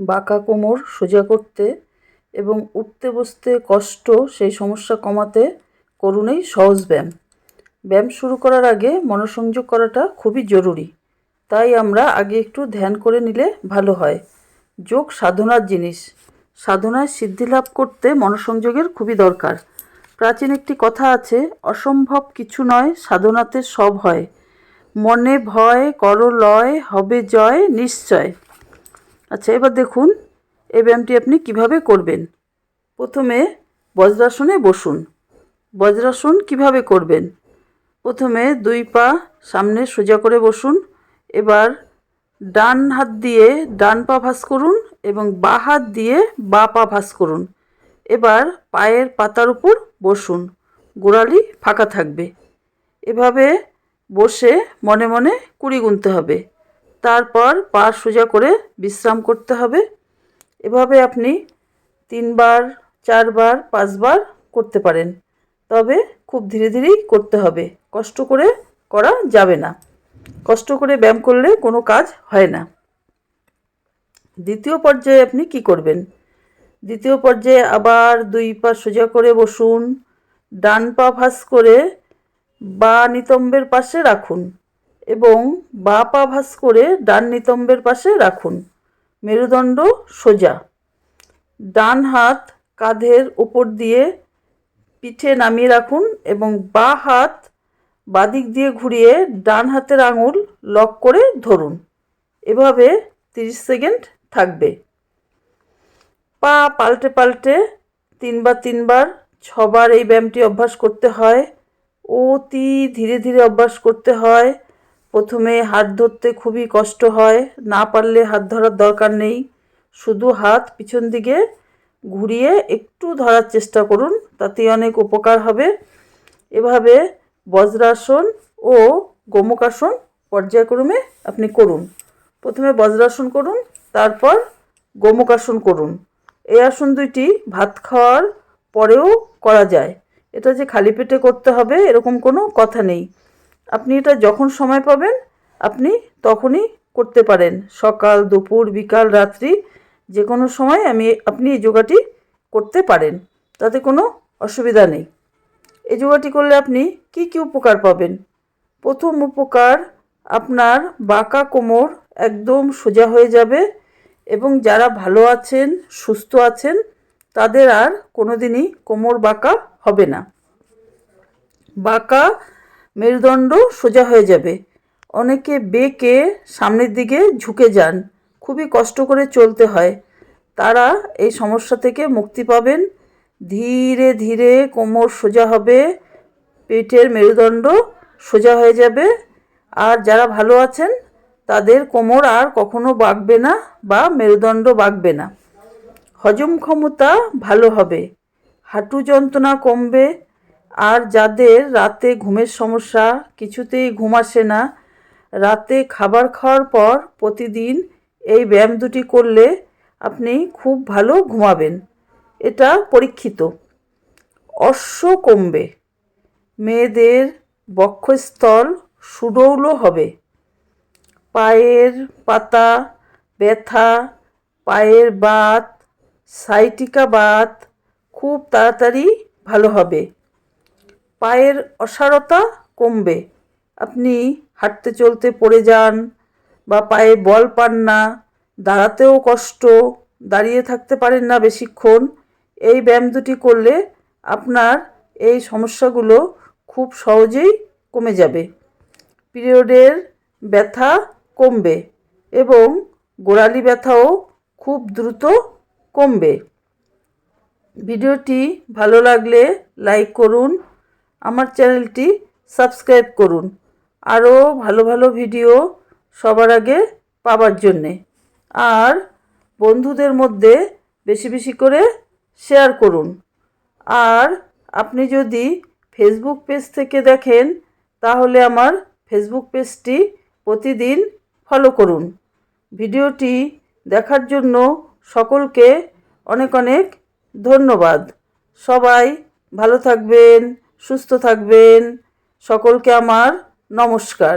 বাঁকা কোমর সোজা করতে এবং উঠতে বসতে কষ্ট, সেই সমস্যা কমাতে করুন এই সহজ ব্যায়াম। ব্যায়াম শুরু করার আগে মনোসংযোগ করাটা খুবই জরুরি। তাই আমরা আগে একটু ধ্যান করে নিলে ভালো হয়। যোগ সাধনার জিনিস। সাধনায় সিদ্ধি লাভ করতে মনোসংযোগের খুবই দরকার। প্রাচীন একটি কথা আছে, অসম্ভব কিছু নয়, সাধনাতে সব হয়। মনে ভয় কর লয়, হবে জয়, নিশ্চয়। আচ্ছা এবার দেখুন এই ব্যায়ামটি আপনি কীভাবে করবেন। প্রথমে বজ্রাসনে বসুন। বজ্রাসন কীভাবে করবেন? প্রথমে দুই পা সামনে সোজা করে বসুন। এবার ডান হাত দিয়ে ডান পা ভাঁজ করুন এবং বা হাত দিয়ে বা পা ভাঁজ করুন। এবার পায়ের পাতার উপর বসুন। গোড়ালি ফাঁকা থাকবে। এভাবে বসে মনে মনে কুড়ি গুনতে হবে। তারপর পা সোজা করে বিশ্রাম করতে হবে। এভাবে আপনি তিনবার, চারবার, পাঁচবার করতে পারেন। তবে খুব ধীরে ধীরেই করতে হবে। কষ্ট করে করা যাবে না। কষ্ট করে ব্যায়াম করলে কোনো কাজ হয় না। দ্বিতীয় পর্যায়ে আপনি কি করবেন? দ্বিতীয় পর্যায়ে আবার দুই পা সোজা করে বসুন। ডান পা ভাঁজ করে বা নিতম্বের পাশে রাখুন। এবং বা পা ভাঁজ করে ডান নিতম্বের পাশে রাখুন। মেরুদণ্ড সোজা। ডান হাত কাঁধের ওপর দিয়ে পিঠে নামিয়ে রাখুন এবং বা হাত বাদিক দিয়ে ঘুরিয়ে ডান হাতের আঙুল লক করে ধরুন। এভাবে তিরিশ সেকেন্ড থাকবে। পা পাল্টে পাল্টে তিনবার তিনবার ছবার এই ব্যায়ামটি অভ্যাস করতে হয়। অতি ধীরে ধীরে অভ্যাস করতে হয়। প্রথমে হাত ধরতে খুবই কষ্ট হয়, না পারলে হাত ধরার দরকার নেই। শুধু হাত পিছন দিকে ঘুরিয়ে একটু ধরার চেষ্টা করুন, তাতে অনেক উপকার হবে। এভাবে বজ্রাসন ও গোমুখাসন পর্যায়ক্রমে আপনি করুন। প্রথমে বজ্রাসন করুন, তারপর গোমুখাসন করুন। এই আসন দুইটি ভাত খাওয়ার পরেও করা যায়। এটা যে খালি পেটে করতে হবে, এরকম কোনো কথা নেই। আপনি এটা যখন সময় পাবেন, আপনি তখনই করতে পারেন। সকাল, দুপুর, বিকাল, রাত্রি যে কোনো সময় আমি, আপনি এই যোগাটি করতে পারেন। তাতে কোনো অসুবিধা নেই। এই যোগাটি করলে আপনি কি কি উপকার পাবেন? প্রথম উপকার, আপনার বাঁকা কোমর একদম সোজা হয়ে যাবে এবং যারা ভালো আছেন, সুস্থ আছেন, তাদের আর কোনো দিনই কোমর বাঁকা হবে না। বাঁকা মেরুদণ্ড সোজা হয়ে যাবে। অনেকে বেঁকে সামনের দিকে ঝুঁকে যান। খুবই কষ্ট করে চলতে হয়। তারা এই সমস্যা থেকে মুক্তি পাবেন। ধীরে ধীরে কোমর সোজা হবে, পেটের মেরুদণ্ড সোজা হয়ে যাবে। আর যারা ভালো আছেন, তাদের কোমর আর কখনো বাঁকবে না বা মেরুদণ্ড বাঁকবে না। হজম ক্ষমতা ভালো হবে। হাঁটু যন্ত্রণা কমবে আর যাদের রাতে ঘুমের সমস্যা কিছুতেই ঘুম আসে না, রাতে খাবার খাওয়ার পর প্রতিদিন এই ব্যায়াম দুটি করলে আপনি খুব ভালো ঘুমাবেন। এটা পরীক্ষিত। অশ্ব কমবে। মেয়েদের বক্ষস্থল সুডৌল হবে। পায়ের পাতা ব্যথা, পায়ের বাত, সাইটিকা বাত খুব তাড়াতাড়ি ভালো হবে। পায়ের অসারতা কমবে। আপনি হাঁটতে চলতে পড়ে যান বা পায়ে বল পান না, দাঁড়াতেও কষ্ট, দাঁড়িয়ে থাকতে পারেন না বেশিক্ষণ, এই ব্যায়াম দুটি করলে আপনার এই সমস্যাগুলো খুব সহজেই কমে যাবে। পিরিয়ডের ব্যথা কমবে এবং গোড়ালি ব্যথাও খুব দ্রুত কমবে। ভিডিওটি ভালো লাগলে লাইক করুন আমার চ্যানেলটি সাবস্ক্রাইব করুন। আরও ভালো ভালো ভিডিও সবার আগে পাবার জন্যে। আর বন্ধুদের মধ্যে বেশি বেশি করে শেয়ার করুন। আর আপনি যদি ফেসবুক পেজ থেকে দেখেন, তাহলে আমার ফেসবুক পেজটি প্রতিদিন ফলো করুন। ভিডিওটি দেখার জন্য সকলকে অনেক অনেক ধন্যবাদ। সবাই ভালো থাকবেন। সুস্থ থাকবেন। সকলকে আমার নমস্কার।